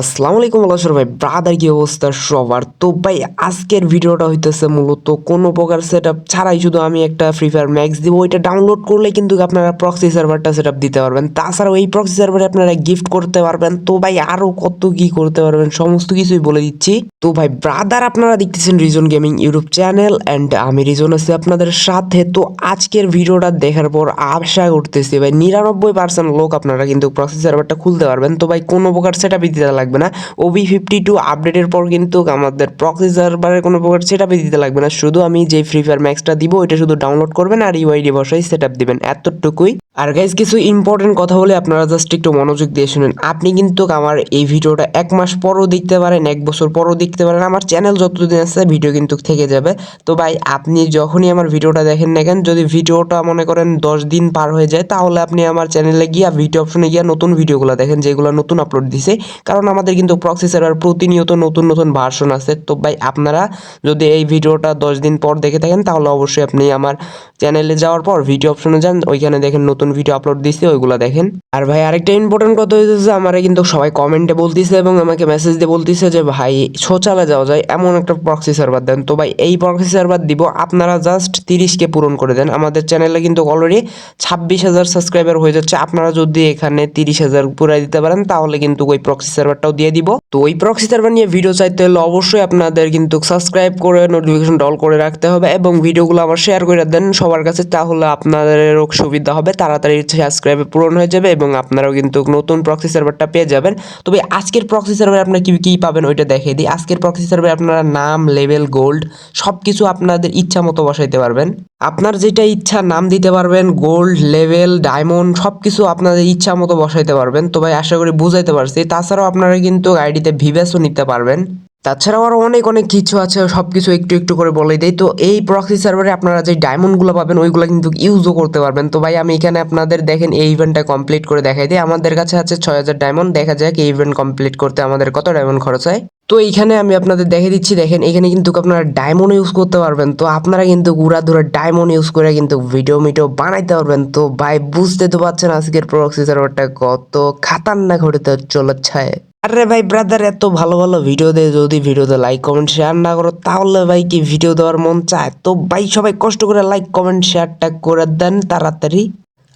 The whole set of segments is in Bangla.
আসসালামু আলাইকুম আল্লাহ ভাই। ব্রাদার কি অবস্থা সবার? তো ভাই, আজকের ভিডিওটা হইতেছে মূলত কোনো প্রকার সেট ছাড়াই শুধু আমি একটা ফ্রি ফায়ার ম্যাক্স দিব। ওইটা ডাউনলোড করলে কিন্তু আপনারা প্রক্সি সার্ভারটা সেট দিতে পারবেন। তাছাড়াও এই প্রক্সি সার্ভারে আপনারা গিফট করতে পারবেন। তো ভাই আরও কত কি করতে পারবেন সমস্ত কিছুই বলে দিচ্ছি। তো ভাই ব্রাদার আপনারা দেখতেছেন Reason gaming YouTube channel and আমি রিজন আছি আপনাদের সাথে। তো আজকের ভিডিওটা দেখার পর আশা করতেছি ভাই, নিরানব্বই পার্সেন্ট লোক আপনারা কিন্তু প্রক্সি সার্ভারটা খুলতে পারবেন। তো ভাই, কোনো প্রকার সেট দিতে লাগবে না। ওবি ফিফটি টু আপডেটের পর কিন্তু আমাদের প্রক্সি সার্ভারের কোনো প্রকার সেট দিতে লাগবে না। শুধু আমি যে ফ্রি ফায়ার ম্যাক্সটা দিব, ওইটা শুধু ডাউনলোড করবেন আর ইউআইডি বসাই সেট আপ দিবেন। এতটুকুই। আর গাইজ কিছু ইম্পর্টেন্ট কথা বলে আপনারা জাস্ট একটু মনোযোগ দিয়ে শুনেন। আপনি কিন্তু আমার এই ভিডিওটা এক মাস পরও দেখতে পারেন, এক বছর পরও দেখতে পারেন। আমার চ্যানেল যতদিন আছে ভিডিও কিন্তু থেকে যাবে। তো ভাই, আপনি যখনই আমার ভিডিওটা দেখেন না কেন, যদি ভিডিওটা মনে করেন দশ দিন পার হয়ে যায়, তাহলে আপনি আমার চ্যানেলে গিয়ে ভিডিও অপশনে গিয়ে নতুন ভিডিওগুলো দেখেন, যেগুলো নতুন আপলোড দিছে। কারণ আমাদের কিন্তু প্রক্সি সার্ভার প্রতিনিয়ত নতুন নতুন ভার্সন আছে। তো ভাই, আপনারা যদি এই ভিডিওটা দশ দিন পর দেখে থাকেন, তাহলে অবশ্যই আপনি আমার চ্যানেলে যাওয়ার পর ভিডিও অপশনে যান, ওইখানে দেখেন নতুন ভিডিও আপলোড দিচ্ছে ওইগুলো দেখেন। আর ভাই, আরেকটা ইম্পর্টেন্ট কথা হইতেছে, আমারে কিন্তু সবাই কমেন্টে বলতিছে এবং আমাকে মেসেজ দিয়ে বলতিছে যে, ভাই সোচালে যাওয়া যায়, এমন একটা প্রক্সি সার্ভার দেন। তো ভাই, এই প্রক্সি সার্ভার দিব, আপনারা জাস্ট তিরিশকে পূরণ করে দেন। আমাদের চ্যানেলে কিন্তু অলরেডি ছাব্বিশ হাজার সাবস্ক্রাইবার হয়ে যাচ্ছে। আপনারা যদি এখানে তিরিশ হাজার পুরাই দিতে পারেন, তাহলে কিন্তু ওই প্রক্সি সার্ভারটাও দিয়ে দিব। তো ওই প্রক্সি সার্ভার নিয়ে ভিডিও চাইতে হলে অবশ্যই আপনাদের কিন্তু সাবস্ক্রাইব করে নোটিফিকেশন ডল করে রাখতে হবে এবং ভিডিওগুলো আবার শেয়ার করে দেন সবার কাছে তাহলে আপনাদেরও সুবিধা হবে। তাড়াতাড়ি সাবস্ক্রাইবে পূরণ হয়ে যাবে এবং আপনারাও কিন্তু নতুন প্রক্সি সার্ভারটা পেয়ে যাবেন। তবে আজকের প্রক্সি সার্ভার আপনারা কী, কি পাবেন ওইটা দেখিয়ে দিই। আজকের প্রক্সি সার্ভারে আপনারা নাম লেভেল গোল্ড সব কিছু আপনাদের ইচ্ছা মতো বসাইতে পারবেন। আপনার যেটা ইচ্ছা, নাম দিতে পারবেন গোল্ড লেভেল ডায়মন্ড সব কিছু আপনাদের ইচ্ছা মতো বসাইতে পারবেন। তো ভাই, আশা করি বুঝাইতে পারছি। তাছাড়াও আপনারা কিন্তু আইডিতে ভিভ্যাসও নিতে পারবেন। তাছাড়াও আরও অনেক অনেক কিছু আছে সব কিছু একটু একটু করে বলে দিই। তো এই প্রক্সি সার্ভারে আপনারা যে ডায়মন্ডগুলো পাবেন, ওইগুলো কিন্তু ইউজও করতে পারবেন। তো ভাই, আমি এখানে আপনাদের দেখেন এই ইভেন্টটা কমপ্লিট করে দেখাই দিই। আমাদের কাছে আছে ছয় হাজার ডায়মন্ড দেখা যাক এই ইভেন্ট কমপ্লিট করতে আমাদের কত ডায়মন্ড খরচ হয়। তো এইখানে আমি আপনাদের দেখে দিচ্ছি, দেখেন এখানে কিন্তু আপনারা ডায়মন্ড ইউজ করতে পারবেন। তো আপনারা কিন্তু গুড়া ধরে ডায়মন্ড ইউজ করে কিন্তু ভিডিও মিডিও বানাইতে পারবেন। তো ভাই, বুঝতে তো পারছেন আজকের প্রক্সি সার্ভারটা কত খাতারনাক হতে চলেছে। আরে ভাই ব্রাদার এত ভালো ভালো ভিডিও দেয় যদি ভিডিওতে লাইক কমেন্ট শেয়ার না করো, তাহলে ভাই কি ভিডিও দেওয়ার মন চায়? তো ভাই, সবাই কষ্ট করে লাইক কমেন্ট শেয়ারটা করে দেন তাড়াতাড়ি।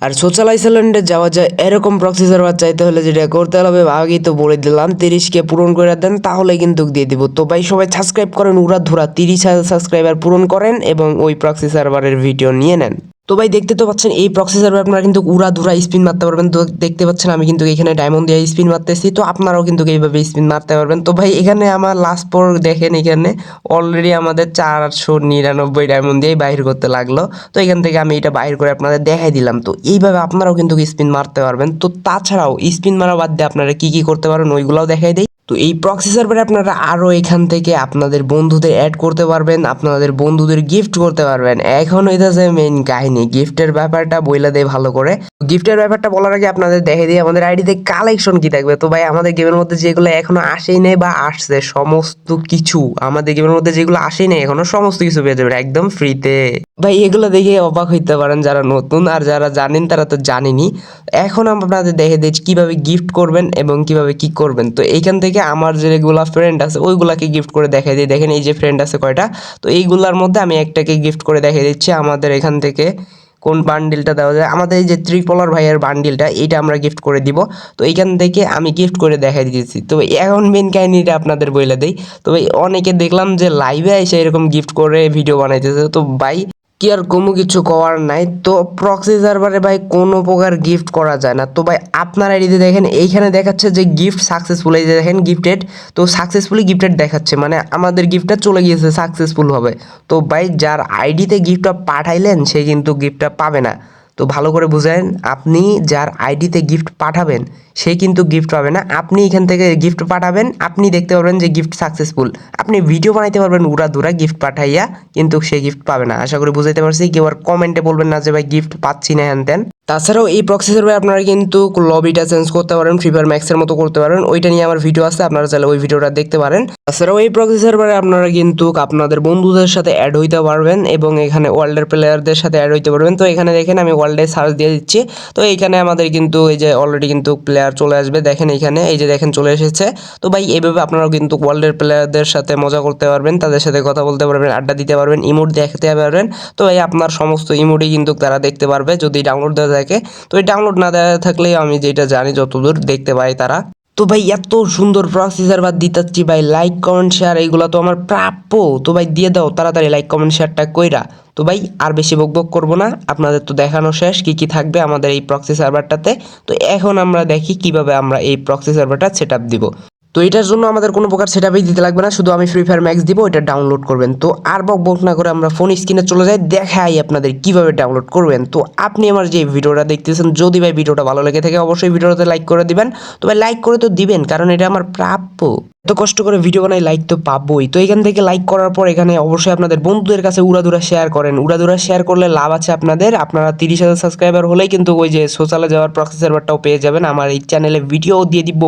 আর সোশ্যাল আইসোলেন্টে যাওয়া যায়, এরকম প্রক্সি সার্ভার চাইতে হলে যেটা করতে হবে আগেই তো বলে দিলাম, তিরিশকে পূরণ করে দেন, তাহলে কিন্তু দিয়ে দিব। তো ভাই, সবাই সাবস্ক্রাইব করেন উড়া ধুরা তিরিশ হাজার সাবস্ক্রাইবার পূরণ করেন এবং ওই প্রক্সি সার্ভারের ভিডিও নিয়ে নেন। তো ভাই দেখতে তো পাচ্ছেন, এই প্রক্সি সার্ভার আপনারা কিন্তু উড়া ধুরা স্পিন মারতে পারবেন। তো দেখতে পাচ্ছেন, আমি কিন্তু এখানে ডায়মন্ড দিয়ে স্পিন মারতেছি। তো আপনারাও কিন্তু এইভাবে স্পিন মারতে পারবেন। তো ভাই এখানে আমার লাস্ট পর দেখেন এখানে অলরেডি আমাদের চারশো নিরানব্বই ডায়মন্ড দিয়েই বাহির করতে লাগল। তো এখান থেকে আমি এটা বাইর করে আপনাদের দেখাই দিলাম। তো এইভাবে আপনারাও কিন্তু স্পিন মারতে পারবেন। তো তাছাড়াও স্পিন মারা বাদ দিয়ে আপনারা কি কি করতে পারেন, ওইগুলাও দেখাই দিই। তো এই প্রক্সি সার্ভারে আপনারা আরও এখান থেকে আপনাদের বন্ধুদের অ্যাড করতে পারবেন, আপনাদের বন্ধুদের গিফট করতে পারবেন। এখন হইতেছে মেইন কাহিনী গিফটের ব্যাপারটা বইলা দেয় ভালো করে। গিফটের ব্যাপারটা বলার আগে আপনাদের দেখে দিই, আমাদের আইডিতে কালেকশন কি থাকবে? তো ভাই, আমাদের গেমের মধ্যে যেগুলো এখনও আসেই নাই বা আসছে, সমস্ত কিছু, আমাদের গেমের মধ্যে যেগুলো আসেই নাই, এখনও সমস্ত কিছু পেয়ে যাবেন, একদম ফ্রিতে ভাই, এগুলো দেখে অবাক হইতে পারেন যারা নতুন, আর যারা জানেন তারা তো জানেনি এখন আপনাদের দেখে দিচ্ছি, কীভাবে গিফট করবেন এবং কীভাবে কি করবেন। তো এইখান থেকে আমার যেগুলা ফ্রেন্ড আছে, ওইগুলাকে গিফট করে দেখাই দিই। দেখেন এই যে ফ্রেন্ড আছে কয়টা? তো এইগুলার মধ্যে আমি একটাকে গিফট করে দেখাই দিচ্ছি আমাদের এখান থেকে। কোন বান্ডিলটা দেওয়া যায়? আমাদের এই যে ত্রিপলার ভাইয়ের বান্ডিলটা এইটা আমরা গিফট করে দিব। তো এইখান থেকে আমি গিফট করে দেখাই দিয়েছি। তো এখন মেন কাহিনিটা আপনাদের বইলে দেই। তো অনেকে দেখলাম যে লাইভে এসে এরকম গিফট করে ভিডিও বানাইতেছে। তো ভাই কি আর কোনো কিছু করার নাই। তো প্রক্সি সার্ভারে ভাই কোনো প্রকার গিফট করা যায় না। তো ভাই আপনার আইডিতে দেখেন, এইখানে দেখাচ্ছে যে গিফট সাকসেসফুল এই যে দেখেন গিফটেড তো সাকসেসফুলি গিফটেড দেখাচ্ছে। মানে আমাদের গিফটটা চলে গিয়েছে সাকসেসফুল হবে তো ভাই যার আইডিতে গিফটটা পাঠাইলেন, সে কিন্তু গিফটটা পাবে না। তো ভালো করে বুঝেন, আপনি যার আইডিতে গিফট পাঠাবেন, সে কিন্তু গিফট পাবে না। আপনি এখান থেকে গিফট পাঠাবেন, আপনি দেখতে পারবেন যে গিফট সাকসেসফুল আপনি ভিডিও বানাইতে পারবেন উড়া দুরা গিফট পাঠাইয়া, কিন্তু সে গিফট পাবে না। আশা করি বুঝাইতে পারছি, কেউ আর কমেন্টে বলবেন না যে, ভাই গিফট পাচ্ছি না হ্যান তাছাড়াও এই প্রক্সি সার্ভারে আপনারা কিন্তু লবিটা চেঞ্জ করতে পারেন ফ্রি ফায়ার ম্যাক্সের মতো করতে পারেন, ওইটা নিয়ে আমার ভিডিও আছে, আপনারা চাইলে ওই ভিডিওটা দেখতে পারেন। তাছাড়াও এই প্রক্সি সার্ভারে আপনারা কিন্তু আপনাদের বন্ধুদের সাথে অ্যাড হইতে পারবেন এবং এখানে ওয়ার্ল্ডের প্লেয়ারদের সাথে অ্যাড হইতে পারবেন। তো এখানে দেখেন আমি ওয়ার্ল্ডে সার্চ দিয়ে দিচ্ছি। তো এইখানে আমাদের কিন্তু এই যে অলরেডি কিন্তু প্লেয়ার চলে আসবে, দেখেন এখানে, এই যে দেখেন চলে এসেছে। তো ভাই এভাবে আপনারাও কিন্তু ওয়ার্ল্ডের প্লেয়ারদের সাথে মজা করতে পারবেন, তাদের সাথে কথা বলতে পারবেন, আড্ডা দিতে পারবেন ইমোট দেখতে পারবেন। তো এই আপনার সমস্ত ইমোটই কিন্তু তারা দেখতে পারবে, যদি ডাউনলোড দেওয়া থাকে। তো এই ডাউনলোড না দেওয়া থাকলে আমি যেটা জানি যতদূর দেখতে পাই তারা। তো ভাই, এত সুন্দর প্রসেসর বাদ দিতাচ্ছি ভাই লাইক কমেন্ট শেয়ার এইগুলো তো আমার প্রাপ্য। তো ভাই, দিয়ে দাও, তাড়াতাড়ি লাইক কমেন্ট শেয়ারটা কইরা। তো ভাই, আর বেশি বক বক করব না, আপনাদের তো দেখানো শেষ, কি কি থাকবে আমাদের এই প্রক্সি সার্ভারটাতে তো এখন আমরা দেখি কীভাবে আমরা এই প্রক্সি সার্ভারটা সেট আপ দিব। তো এটার জন্য আমাদের কোনো প্রকার সেটআপই দিতে লাগবে না। শুধু আমি ফ্রি ফায়ার ম্যাক্স দিব, এটা ডাউনলোড করবেন। তো আর বক বক না করে আমরা ফোন স্ক্রিনে চলে যাই, দেখাই আপনাদের কীভাবে ডাউনলোড করবেন। তো আপনি আমার যে ভিডিওটা দেখতেছেন, যদি ভাই ভিডিওটা ভালো লেগে থাকে, অবশ্যই ভিডিওতে লাইক করে দিবেন। তো ভাই লাইক করে তো দিবেন, কারণ এটা আমার প্রাপ্য। এত কষ্ট করে ভিডিও বানাই লাইক তো পাবোই। তো এখান থেকে লাইক করার পর এখানে অবশ্যই আপনাদের বন্ধুদের কাছে উড়াদুরা শেয়ার করেন। উড়াদুরা শেয়ার করলে লাভ আছে আপনাদের। আপনারা তিরিশ হাজার সাবস্ক্রাইবার হলেই কিন্তু ওই যে সোশ্যালে যাওয়ার প্রক্সি সার্ভারটাও পেয়ে যাবেন। আমার এই চ্যানেলে ভিডিও দিয়ে দিব।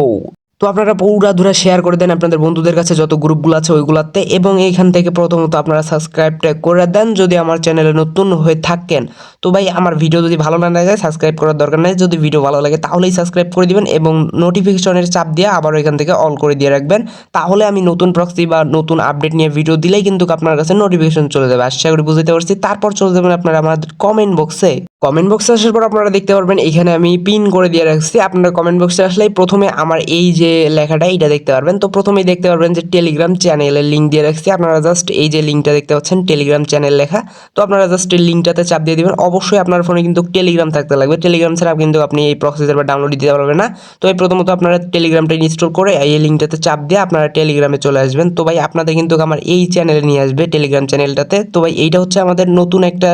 তো আপনারা পুরা ধুরা শেয়ার করে দেন আপনাদের বন্ধুদের কাছে যত গ্রুপগুলো আছে ওইগুলাতে এবং এইখান থেকে প্রথমত আপনারা সাবস্ক্রাইবটা করে দেন যদি আমার চ্যানেলে নতুন হয়ে থাকেন। তো ভাই, আমার ভিডিও যদি ভালো না লাগে সাবস্ক্রাইব করার দরকার নেই। যদি ভিডিও ভালো লাগে, তাহলেই সাবস্ক্রাইব করে দিবেন এবং নোটিফিকেশনের চাপ দিয়ে আবার এখান থেকে অল করে দিয়ে রাখবেন। তাহলে আমি নতুন প্রক্সি বা নতুন আপডেট নিয়ে ভিডিও দিলেই কিন্তু আপনার কাছে নোটিফিকেশন চলে যাবে। আশা করি বুঝতে পারছি। তারপর চলে যাবেন আপনারা আমাদের কমেন্ট বক্সে কমেন্ট বক্সে আসার পর আপনারা দেখতে পারবেন, এখানে আমি পিন করে দিয়ে রাখছি। আপনারা কমেন্ট বক্সে আসলেই প্রথমে আমার এই যে লেখাটা এটা দেখতে পারবেন। তো প্রথমেই দেখতে পারবেন যে টেলিগ্রাম চ্যানেলের লিঙ্ক দিয়ে রাখছি। আপনারা জাস্ট এই যে লিঙ্কটা দেখতে পাচ্ছেন টেলিগ্রাম চ্যানেল লেখা। তো আপনারা জাস্ট এই লিঙ্কটাতে চাপ দিয়ে দিবেন। অবশ্যই আপনার ফোনে কিন্তু টেলিগ্রাম থাকতে লাগবে। টেলিগ্রাম ছাড়া কিন্তু আপনি এই প্রসেসর বা ডাউনলোড দিতে পারবেন না। তো এই প্রথমত আপনারা টেলিগ্রামটা ইনস্টল করে এই লিঙ্কটাতে চাপ দিয়ে আপনারা টেলিগ্রামে চলে আসবেন। তো ভাই, আপনাদের কিন্তু আমার এই চ্যানেলে নিয়ে আসবে টেলিগ্রাম চ্যানেলটাতে তো ভাই, এইটা হচ্ছে আমাদের নতুন একটা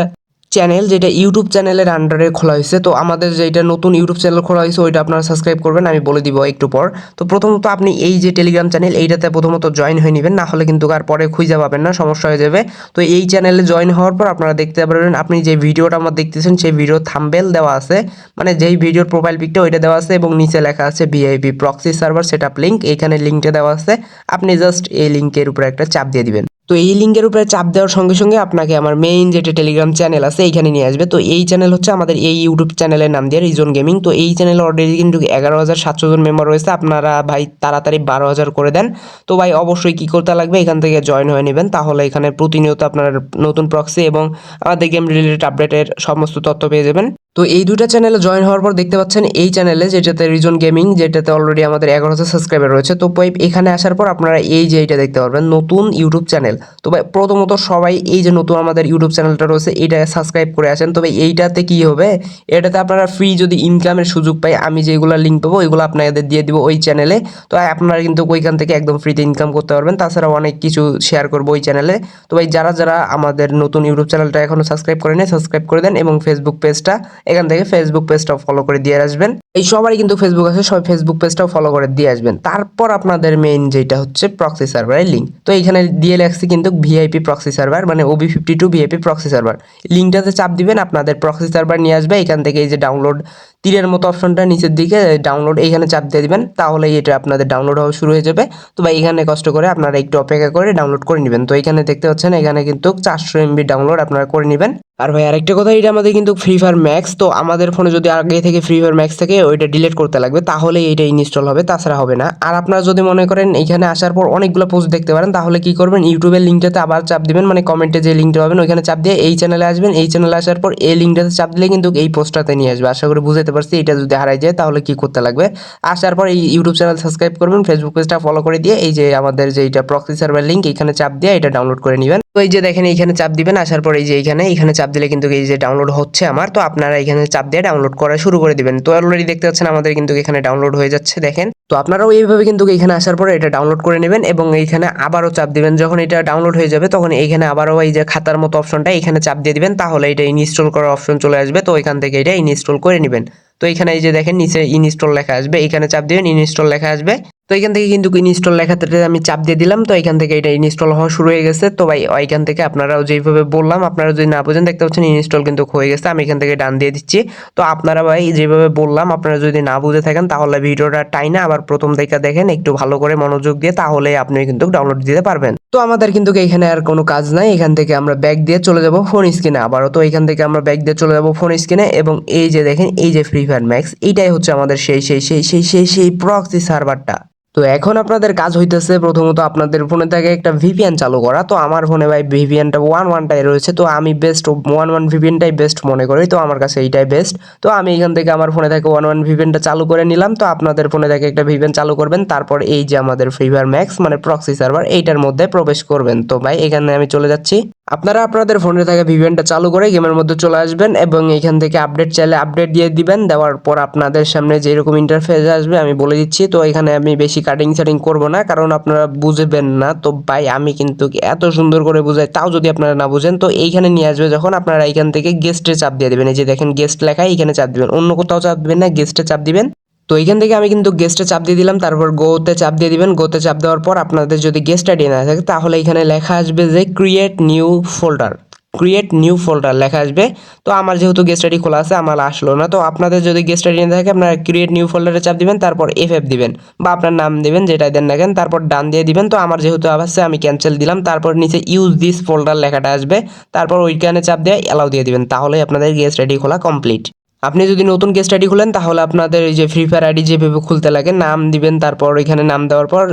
চ্যানেল যেটা ইউটিউব চ্যানেলের আন্ডারে খোলা হয়েছে, তো আমাদের যেটা নতুন ইউটিউব চ্যানেল খোলা হয়েছে, ওইটা আপনারা সাবস্ক্রাইব করবেন, আমি বলে দিব একটু পর। তো প্রথমত আপনি এই যে টেলিগ্রাম চ্যানেল এইটাতে প্রথমত জয়েন হয়ে নেবেন না হলে কিন্তু আর পরে খুঁজে পাবেন না, সমস্যা হয়ে যাবে। তো এই চ্যানেলে জয়েন হওয়ার পর আপনারা দেখতে পারবেন, আপনি যে ভিডিওটা আমার দেখতেছেন, সেই ভিডিও থাম্বেল দেওয়া আছে। মানে যেই ভিডিওর প্রোফাইল পিকটা ওইটা দেওয়া আছে এবং নিচে লেখা আছে VIP proxy server set up link এইখানে লিঙ্কটা দেওয়া আছে। আপনি জাস্ট এই লিঙ্কের উপরে একটা চাপ দিয়ে দিবেন। তো এই লিঙ্কের উপরে চাপ দেওয়ার সঙ্গে সঙ্গে আপনাকে আমার মেইন যেটা টেলিগ্রাম চ্যানেল আছে, এইখানে নিয়ে আসবে। তো এই চ্যানেল হচ্ছে আমাদের এই ইউটিউব চ্যানেলের নাম দিয়ে রিজন গেমিং তো এই চ্যানেলে অলরেডি কিন্তু এগারো হাজার সাতশো জন মেম্বার রয়েছে। আপনারা ভাই তাড়াতাড়ি বারো হাজার করে দেন। তো ভাই অবশ্যই কী করতে লাগবে? এখান থেকে জয়েন হয়ে নেবেন। তাহলে এখানে প্রতিনিয়ত আপনার নতুন প্রক্সি এবং আমাদের গেম রিলেটেড আপডেটের সমস্ত তথ্য পেয়ে যাবেন। তো এই দুইটা চ্যানেলে জয়েন হওয়ার পর দেখতে পাচ্ছেন এই চ্যানেলে যেটাতে রিজন গেমিং যেটাতে অলরেডি আমাদের এগারো হাজার সাবস্ক্রাইবার রয়েছে, তো ভাই এখানে আসার পর আপনারা এই যে এইটা দেখতে পারবেন, নতুন ইউটিউব চ্যানেল তো ভাই প্রথমত সবাই এই যে নতুন আমাদের ইউটিউব চ্যানেলটা রয়েছে এইটা সাবস্ক্রাইব করে আসেন। তবে এইটাতে কি হবে? এটাতে আপনারা ফ্রি যদি ইনকামের সুযোগ পাই, আমি যেগুলো লিঙ্ক পাবো, ওইগুলো আপনাদের দিয়ে দিব ওই চ্যানেলে তো আপনারা কিন্তু ওইখান থেকে একদম ফ্রিতে ইনকাম করতে পারবেন। তাছাড়া অনেক কিছু শেয়ার করব ওই চ্যানেলে তো ভাই যারা যারা আমাদের নতুন ইউটিউব চ্যানেলটা এখনও সাবস্ক্রাইব করেনি সাবস্ক্রাইব করে দেন এবং ফেসবুক পেজটা এখান থেকে ফেসবুক পেজটাও ফলো করে দিয়ে আসবেন। এই সবারই কিন্তু ফেসবুক আছে, সবাই ফেসবুক পেজটাও ফলো করে দিয়ে আসবেন। তারপর আপনাদের মেইন যেটা হচ্ছে প্রক্সি সার্ভারের লিঙ্ক তো এখানে দিয়ে লাগছে কিন্তু ভিআইপি প্রক্সি সার্ভার মানে OB fifty two VIP proxy server লিঙ্কটাতে চাপ দিবেন, আপনাদের প্রক্সি সার্ভার নিয়ে আসবে, এখান থেকে এই যে ডাউনলোড তীরের মতো অপশনটা নিচের দিকে ডাউনলোড এইখানে চাপ দিয়ে দিবেন তাহলে এটা আপনাদের ডাউনলোড হওয়া শুরু হয়ে যাবে। তো ভাই এখানে কষ্ট করে আপনারা একটু অপেক্ষা করে ডাউনলোড করে নেবেন। তো এখানে দেখতে পাচ্ছেন এখানে কিন্তু চারশো এমবি ডাউনলোড আপনারা করে নেবেন। আর ভাই, আরেকটা কথা, এটা আমাদের কিন্তু ফ্রি ফায়ার ম্যাক্স তো আমাদের ফোনে যদি আগে থেকে ফ্রি ফায়ার ম্যাক্স থেকে, ওইটা ডিলিট করতে লাগবে তাহলে এইটা ইনস্টল হবে, তাছাড়া হবে না। আর আপনারা যদি মনে করেন এখানে আসার পর অনেকগুলো পোস্ট দেখতে পারেন, তাহলে কি করবেন ইউটিউবের লিঙ্কটাতে আবার চাপ দিবেন মানে কমেন্টে যে লিঙ্কটা পাবেন, ওইখানে চাপ দিয়ে এই চ্যানেলে আসবেন, এই চ্যানেলে আসার পর এই লিঙ্কটাতে চাপ দিলে কিন্তু এই পোস্টটাতে নিয়ে আসবে। আশা করি বুঝতে পারছি, এটা যদি হারাই যায় তাহলে কি করতে লাগবে? আসার পর এই ইউটিউব চ্যানেল সাবস্ক্রাইব করবেন ফেসবুক পেজটা ফলো করে দিয়ে এই যে আমাদের যে এটা প্রক্সি সার্ভার লিঙ্ক এখানে চাপ দিয়ে এটা ডাউনলোড করে নেবেন। তো এই যে দেখেন, এইখানে চাপ দিবেন, আসার পর এই যে এইখানে এখানে চাপ দিলে কিন্তু এই যে ডাউনলোড হচ্ছে আমার, তো আপনারা এখানে চাপ দিয়ে ডাউনলোড করা শুরু করে দিবেন। তো অলরেডি দেখতে পাচ্ছেন আমাদের কিন্তু এখানে ডাউনলোড হয়ে যাচ্ছে, দেখেন। তো আপনারাও এইভাবে কিন্তু এখানে আসার পর এটা ডাউনলোড করে নেবেন এবং এইখানে আবারও চাপ দিবেন। যখন এটা ডাউনলোড হয়ে যাবে, তখন এইখানে আবারও এই যে খাতার মতো অপশনটা এখানে চাপ দিয়ে দিবেন, তাহলে এটা ইনস্টল করার অপশন চলে আসবে। তো এখান থেকে এটা ইনস্টল করে নেবেন। তো এখানে এই যে দেখেন, নিচে ইনস্টল লেখা আসবে, এখানে চাপ দিবেন, ইনস্টল লেখা আসবে। তো এখান থেকে কিন্তু ইনস্টল লেখাতে আমি চাপ দিয়ে দিলাম, তো এখান থেকে এটা ইনস্টল হওয়া শুরু হয়ে গেছে। তো ভাই, এখান থেকে আপনারাও যেভাবে বললাম, আপনারা যদি না বোঝেন, দেখতে পাচ্ছেন ইনস্টল কিন্তু হয়ে গেছে, আমি এখান থেকে ডান দিয়ে দিচ্ছি। তো আপনারা ভাই, যেভাবে বললাম, আপনারা যদি না বুঝে থাকেন, তাহলে ভিডিওটা টাইনা, আবার প্রথম থেকে দেখেন, একটু ভালো করে মনোযোগ দিয়ে তাহলে আপনি কিন্তু ডাউনলোড দিতে পারবেন। তো আমাদের কিন্তু এখানে আর কোনো কাজ নাই। এখান থেকে আমরা ব্যাগ দিয়ে চলে যাব ফোন স্ক্রিনে আবারও তো এখান থেকে আমরা ব্যাগ দিয়ে চলে যাব ফোন স্ক্রিনে এবং এই যে দেখেন, এই যে ফ্রি ফায়ার ম্যাক্স এইটাই হচ্ছে আমাদের সেই সেই সেই সেই সেই সেই প্রক্সি সার্ভারটা তো এখন আপনাদের কাজ হইতেছে প্রথমত আপনাদের ফোনে থেকে একটা ভিপিএন চালু করা। তো আমার ফোনে ভাই ভিপিএনটা ওয়ান ওয়ানটাই রয়েছে। তো আমি বেস্ট ওয়ান ওয়ান ভিপিএনটাই বেস্ট মনে করি। তো আমার কাছে এইটাই বেস্ট তো আমি এখান থেকে আমার ফোনে থেকে ওয়ান ওয়ান ভিপিএনটা চালু করে নিলাম। তো আপনাদের ফোনে থেকে একটা ভিপিএন চালু করবেন। তারপর এই যে আমাদের ফ্রি ফায়ার ম্যাক্স মানে প্রক্সি সার্ভার এইটার মধ্যে প্রবেশ করবেন। তো ভাই এখানে আমি চলে যাচ্ছি। আপনারা আপনাদের ফোনে থাকা ভিভিএনটা চালু করে গেমের মধ্যে চলে আসবেন এবং এখান থেকে আপডেট চাইলে আপডেট দিয়ে দিবেন। দেওয়ার পর আপনাদের সামনে যেরকম ইন্টারফেস আসবে আমি বলে দিচ্ছি। তো এখানে আমি বেশি কাটিং সাটিং করব না, কারণ আপনারা বুঝবেন না। তো ভাই, আমি কিন্তু এত সুন্দর করে বুঝাই, তাও যদি আপনারা না বুঝেন, তো এইখানে নিয়ে আসবে যখন আপনারা এখান থেকে গেস্টে চাপ দিয়ে দেবেন। এই যে দেখেন গেস্ট লেখা এইখানে চাপ দিবেন। অন্য কোথাও চাপ দিবেন না গেস্টে চাপ দিবেন। তো এইখান থেকে আমি কিন্তু গেস্টে চাপ দিয়ে দিলাম, তারপর গোতে চাপ দিয়ে দিবেন। গোতে চাপ দেওয়ার পর আপনাদের যদি গেস্ট আইডি না থাকে, তাহলে এখানে লেখা আসবে যে create new folder create new folder লেখা আসবে। তো আমার যেহেতু গেস্ট আইডি খোলা আছে, আমার আসলো না। তো আপনাদের যদি গেস্ট আইডি না থাকে, আপনারা ক্রিয়েট নিউ ফোল্ডারে চাপ দিবেন, তারপর এফ এফ দিবেন বা আপনার নাম দিবেন, যেটাই দেন না কেন, তারপর ডান দিয়ে দিবেন। তো আমার যেহেতু আসছে আমি ক্যান্সেল দিলাম। তারপর নিচে ইউজ দিস ফোল্ডার লেখাটা আসবে। তারপর ওইখানে চাপ দিয়ে অ্যালাউ দিয়ে দিবেন। তাহলে আপনাদের গেস্ট আইডি খোলা কমপ্লিট আপনি যদি নতুন গেস্ট স্টাডি খুলেন, তাহলে আপনাদের এই যে ফ্রি ফায়ার আইডি যেভাবে খুলতে লাগে, নাম দিবেন, তারপর এখানে নাম দেওয়ার পর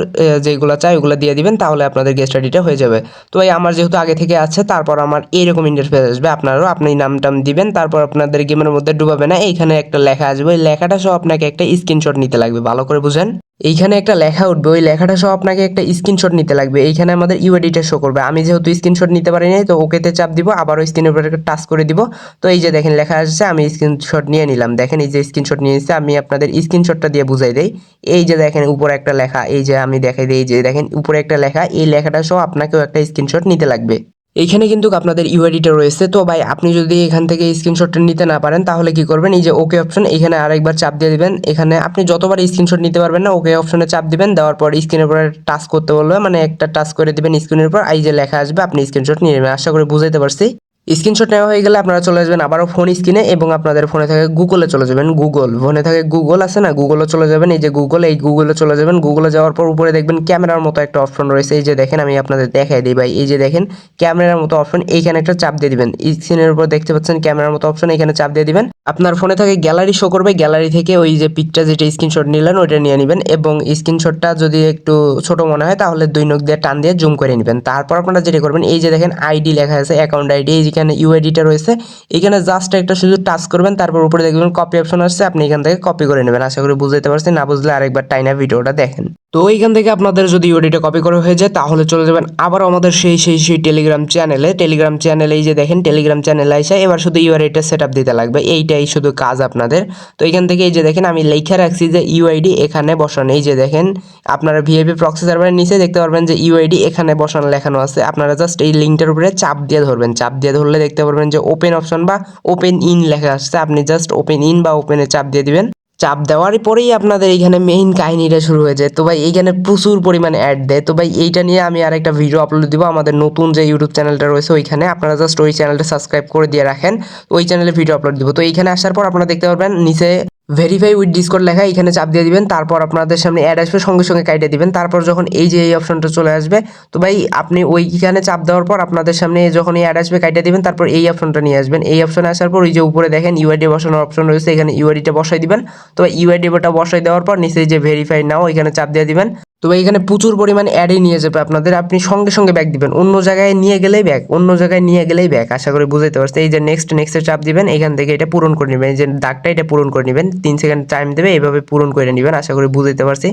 যেগুলো চাই ওগুলো দিয়ে দিবেন, তাহলে আপনাদের গেস্ট স্টাডিটা হয়ে যাবে। তো এই আমার যেহেতু আগে থেকে আছে, তারপর আমার এরকম ইন্টারফেস আসবে, আপনারও আপনি নাম টাম দিবেন, তারপর আপনাদের গেমের মধ্যে ডুবাবে না, এইখানে একটা লেখা আসবে, ওই লেখাটা সহ আপনাকে একটা স্ক্রিনশট নিতে লাগবে, ভালো করে বুঝেন। এইখানে একটা লেখা উঠবে, ওই লেখাটা সহ আপনাকে একটা স্ক্রিনশট নিতে লাগবে। এইখানে আমাদের ইউআইডিটা শো করবে। আমি যেহেতু স্ক্রিনশট নিতে পারি নাই, তো ওকেতে চাপ দিব, আবার ওই স্ক্রিনের উপরে টাচ করে দিব। তো এই যে দেখেন, লেখা আসছে, আমি স্ক্রিনশট নিয়ে নিলাম। দেখেন, এই যে স্ক্রিনশট নিয়ে এসেছে, আমি আপনাদের স্ক্রিনশটটা দিয়ে বুঝাই দেই। এই যে দেখেন, উপরে একটা লেখা, এই যে আমি দেখাই দিই, এই যে দেখেন, উপরে একটা লেখা, এই লেখাটা সহ আপনাকেও একটা স্ক্রিনশট নিতে লাগবে। এইখানে কিন্তু আপনাদের ইউআইডিটা রয়েছে। তো ভাই, আপনি যদি এখান থেকে স্ক্রিনশটটা নিতে না পারেন, তাহলে কি করবেন? এই যে ওকে অপশন এখানে আরেকবার চাপ দিয়ে দিবেন। এখানে আপনি যতবার স্ক্রিনশট নিতে পারবেন না ওকে অপশনে চাপ দিবেন। দেওয়ার পর স্ক্রিনের উপরে টাচ করতে বলবে। মানে একটা টাচ করে দিবেন স্ক্রিনের উপর। এই যে লেখা আসবে, আপনি স্ক্রিনশট নিয়ে নেবেন। আশা করি বুঝাইতে পারছি। স্ক্রিনশট নেওয়া হয়ে গেলে আপনারা চলে আসবেন আবারও ফোন স্ক্রিনে এবং আপনাদের ফোনে থাকে গুগলে চলে যাবেন গুগল ফোনে থাকে গুগল আছে না? গুগলে চলে যাবেন, এই যে গুগল এই গুগলে চলে যাবেন। গুগলে যাওয়ার পর উপরে দেখবেন ক্যামেরার মতো একটা অপশন রয়েছে। এই যে দেখেন, আমি আপনাদের দেখাই দিই ভাই। এই যে দেখেন, ক্যামেরার মতো অপশন এইখানে একটা চাপ দিয়ে দিবেন। স্ক্রিনের উপর দেখতে পাচ্ছেন ক্যামেরার মতো অপশন এখানে চাপ দিয়ে দিবেন। আপনার ফোনে থাকে গ্যালারি শো করবে। গ্যালারি থেকে ওই যে পিকটা যেটা স্ক্রিনশট নিলেন, ওইটা নিয়ে নেবেন এবং স্ক্রিনশটটা যদি একটু ছোট মনে হয়, তাহলে দুই নখ দিয়ে টান দিয়ে জুম করে নেবেন। তারপর আপনারা যেটা করবেন, এই যে দেখেন আইডি লেখা আছে অ্যাকাউন্ট আইডি এই যেখানে ইউআইডিটা রয়েছে। এখানে জাস্ট একটা শুধু টাচ করবেন, তারপর উপরে দেখবেন কপি অপশন আসছে, আপনি এখান থেকে কপি করে নেবেন। আশা করি বুঝতে পারছেন না বুঝলে আরেকবার টাইনা ভিডিওটা দেখেন। তো এইখান থেকে আপনাদের যদি ইউডিটা কপি করা হয়ে যায়, তাহলে চলে যাবেন আবার আমাদের সেই সেই সেই টেলিগ্রাম চ্যানেলে টেলিগ্রাম চ্যানেলে এই যে দেখেন টেলিগ্রাম চ্যানেলে এসে এবার শুধু ইউআইডিটা সেট আপ দিতে লাগবে। এইটাই শুধু কাজ আপনাদের। তো এখান থেকে এই যে দেখেন, আমি লেখা রাখছি যে ইউআইডি এখানে বসানো। এই যে দেখেন, আপনারা ভিআইপি প্রক্সি সার্ভারের নিচে দেখতে পারবেন যে ইউআইডি এখানে বসানো, লেখানো আছে। আপনারা জাস্ট এই লিঙ্কটার উপরে চাপ দিয়ে ধরবেন। চাপ দিয়ে ধরলে দেখতে পারবেন যে ওপেন অপশন বা ওপেন ইন লেখা আসছে। আপনি জাস্ট ওপেন ইন বা ওপেনে চাপ দিয়ে দিবেন। চাপ দেওয়ার পরেই আপনাদের এইখানে মেইন কাহিনীটা শুরু হয়ে যায়। তো ভাই, এইখানে প্রচুর পরিমাণে অ্যাড দেয়। তো ভাই, এইটা নিয়ে আমি আর একটা ভিডিও আপলোড দিব। আমাদের নতুন যে ইউটিউব চ্যানেলটা রয়েছে ওইখানে, আপনারা জাস্ট ওই চ্যানেলটা সাবস্ক্রাইব করে দিয়ে রাখেন। ওই চ্যানেলে ভিডিও আপলোড দিব। তো এইখানে আসার পর আপনারা দেখতে পারবেন, নিচে ভেরিফাই উইথ ডিসকোড লেখা এখানে চাপ দিয়ে দিবেন, তারপর আপনাদের সামনে অ্যাড আসবে, সঙ্গে সঙ্গে কাইটে দিবেন। তারপর যখন এই যে এই অপশনটা চলে আসবে, তো ভাই আপনি ওইখানে চাপ দেওয়ার পর আপনাদের সামনে যখন এই অ্যাড আসবে কাইটে দিবেন, তারপর এই অপশনটা নিয়ে আসবেন। এই অপশনে আসার পর ওই যে উপরে দেখেন ইউআইডি বসানোর অপশন রয়েছে, এখানে ইউআইডিটা বসাই দিবেন। তো ইউআইডিটা বসাই দেওয়ার পর নিচে যে ভেরিফাই নাও এখানে চাপ দিয়ে দিবেন। তো এখানে প্রচুর পরিমাণ অ্যাডই নিয়ে যাবে আপনাদের। আপনি সঙ্গে সঙ্গে ব্যাক দিবেন। অন্য জায়গায় নিয়ে গেলেই ব্যাক অন্য জায়গায় নিয়ে গেলেই ব্যাক আশা করি বুঝতে পারছি এই যে নেক্সট নেক্সটে চাপ দিবেন, এখান থেকে এটা পূরণ করে নেবেন। এই যে দাগটা এটা পূরণ করে নেবেন। তিন সেকেন্ড টাইম দেবে, এইভাবে পূরণ করে নেবেন। আশা করি বুঝতে পারছি।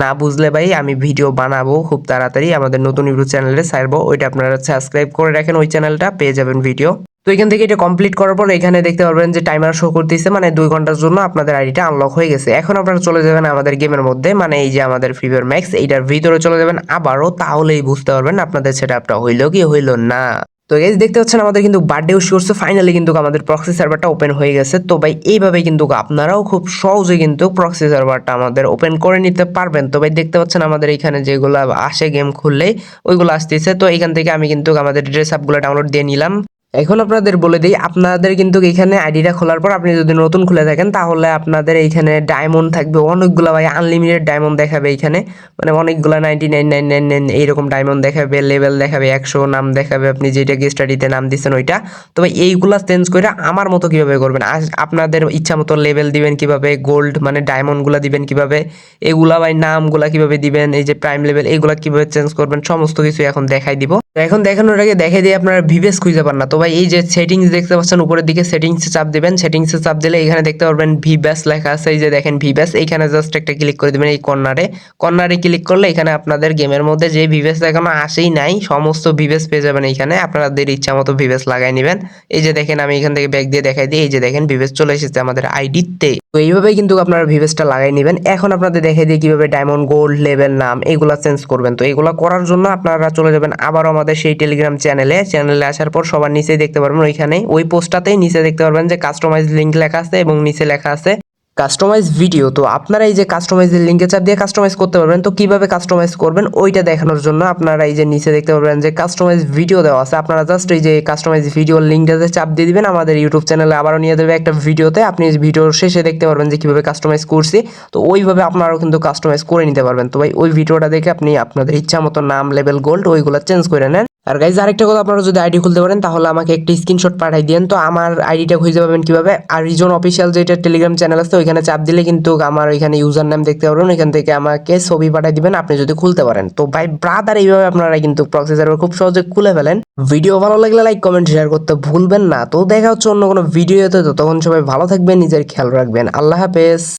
না বুঝলে ভাই, আমি ভিডিও বানাবো খুব তাড়াতাড়ি। আমাদের নতুন ইউটিউব চ্যানেলে ছাড়বো। ওইটা আপনারা সাবস্ক্রাইব করে রাখেন। ওই চ্যানেলটা পেয়ে যাবেন ভিডিও তো এখান থেকে এটা কমপ্লিট করার পর এখানে দেখতে পারবেন যে টাইমার শো করতেছে মানে দুই ঘণ্টার জন্য আপনাদের আইডিটা আনলক হয়ে গেছে। এখন আপনারা চলে যাবেন আমাদের গেমের মধ্যে মানে এই যে আমাদের ফায়ার ম্যাক্স এইটার ভিতরে চলে যাবেন আবারও, তাহলেই বুঝতে পারবেন আপনাদের সেটা আপটা হইল কি হইল না। তো এই দেখতে পাচ্ছেন আমাদের কিন্তু বার্থডে উইশ করছে ফাইনালি কিন্তু আমাদের প্রক্সি সার্ভারটা ওপেন হয়ে গেছে। তো ভাই, এইভাবে কিন্তু আপনারাও খুব সহজে কিন্তু প্রক্সি সার্ভারটা আমাদের ওপেন করে নিতে পারবেন। তো ভাই, দেখতে পাচ্ছেন আমাদের এখানে যেগুলো আসে গেম খুললেই, ওইগুলো আসতেছে। তো এখান থেকে আমি কিন্তু আমাদের ড্রেস আপগুলো ডাউনলোড দিয়ে নিলাম। এখন আপনাদের বলে দিই, আপনাদের কিন্তু এখানে আইডিটা খোলার পর আপনি যদি নতুন খুলে থাকেন, তাহলে আপনাদের এইখানে ডায়মন্ড থাকবে। অনেকগুলো ভাই আনলিমিটেড ডায়মন্ড দেখাবে এইখানে মানে অনেকগুলো ninety nine nine nine nine এইরকম ডায়মন্ড দেখাবে লেভেল দেখাবে, একশো নাম দেখাবে, আপনি যেটা স্টাডিতে নাম দিচ্ছেন ওইটা। তো ভাই এইগুলা চেঞ্জ করে আমার মতো কীভাবে করবেন? আপনাদের ইচ্ছা মতো লেভেল দিবেন কীভাবে গোল্ড মানে ডায়মন্ডগুলো দিবেন কীভাবে, এগুলা ভাই নামগুলা কীভাবে দিবেন, এই যে প্রাইম লেভেল এগুলা কীভাবে চেঞ্জ করবেন, সমস্ত কিছু এখন দেখাই দিব। এখন দেখানোর আগে দেখে দিয়ে আপনারা ভিভেস খুঁজে পান না। তো ভাই, এই যে সেটিংস দেখতে পাচ্ছেন, উপরের দিকে সেটিংসে চাপ দেবেন। সেটিংসে চাপ দিলে এখানে দেখতে পারবেন ভি ব্যাস লেখা আছে। এই যে দেখেন ভি ব্যাস এইখানে জাস্ট একটা ক্লিক করে দেবেন এই কর্নারে কর্নারে ক্লিক করলে এখানে আপনাদের গেমের মধ্যে যে ভিভেস এখনও আসেই নাই, সমস্ত ভিভেস পেয়ে যাবেন এইখানে আপনাদের ইচ্ছা মতো ভিভেস লাগাই নেবেন। এই যে দেখেন, আমি এখান থেকে ব্যাগ দিয়ে দেখাই দিই। এই যে দেখেন ভিভেস চলে এসেছে আমাদের আইডিতে তো এইভাবেই কিন্তু আপনারা ভিভেসটা লাগাই নেবেন। এখন আপনাদের দেখে দিই কীভাবে ডায়মন্ড গোল্ড লেভেল নাম এগুলো চেঞ্জ করবেন। তো এগুলো করার জন্য আপনারা চলে যাবেন আবার আমাদের সেই টেলিগ্রাম চ্যানেলে চ্যানেলে আসার পর সবার নিচেই দেখতে পারবেন ওইখানে ওই পোস্টটাতেই নিচে দেখতে পারবেন যে কাস্টমাইজ লিঙ্ক লেখা আছে এবং নিচে লেখা আছে। কাস্টমাইজ ভিডিও তো আপনারা এই যে কাস্টমাইজের লিঙ্কে চাপ দিয়ে কাস্টমাইজ করতে পারবেন, তো কীভাবে কাস্টমাইজ করবেন ওইটা দেখানোর জন্য আপনারা এই যে নিচে দেখতে পারবেন যে কাস্টমাইজ ভিডিও দেওয়া আছে। আপনারা জাস্ট এই যে কাস্টমাইজ ভিডিও লিঙ্কটাতে চাপ দিয়ে দিবেন, আমাদের ইউটিউব চ্যানেলে আবারও নিয়ে দেবে একটা ভিডিওতে আপনি ভিডিওর শেষে দেখতে পারবেন যে কীভাবে কাস্টমাইজ করছি। তো ওইভাবে আপনারাও কিন্তু কাস্টমাইজ করে নিতে পারবেন। তো ভাই, ওই ভিডিওটা দেখে আপনি আপনাদের ইচ্ছা মতো নাম লেভেল গোল্ড ওইগুলো চেঞ্জ করে নেন। আর গাইজ আরেকটা কথা আপনারা যদি আইডি খুলতে পারেন, তাহলে আমাকে একটা স্ক্রিনশট পাঠাই দিন তো আমার আইডিটা খুঁজে পাবেন কীভাবে? আর রিজন অফিসিয়াল যেটা টেলিগ্রাম চ্যানেল আছে, ওইখানে চাপ দিলে কিন্তু আমার ওইখানে ইউজার নাম দেখতে পারবেন। ওইখান থেকে আমাকে ছবি পাঠাই দিবেন, আপনি যদি খুলতে পারেন। তো ভাই ব্রাদার এইভাবে আপনারা কিন্তু প্রসেসর খুব সহজে খুলে ফেলেন। ভিডিও ভালো লাগলে লাইক কমেন্ট শেয়ার করতে ভুলবেন না। তো দেখা হচ্ছে অন্য কোনো ভিডিওতে তো তখন সবাই ভালো থাকবেন, নিজের খেয়াল রাখবেন। আল্লাহ হাফেজ।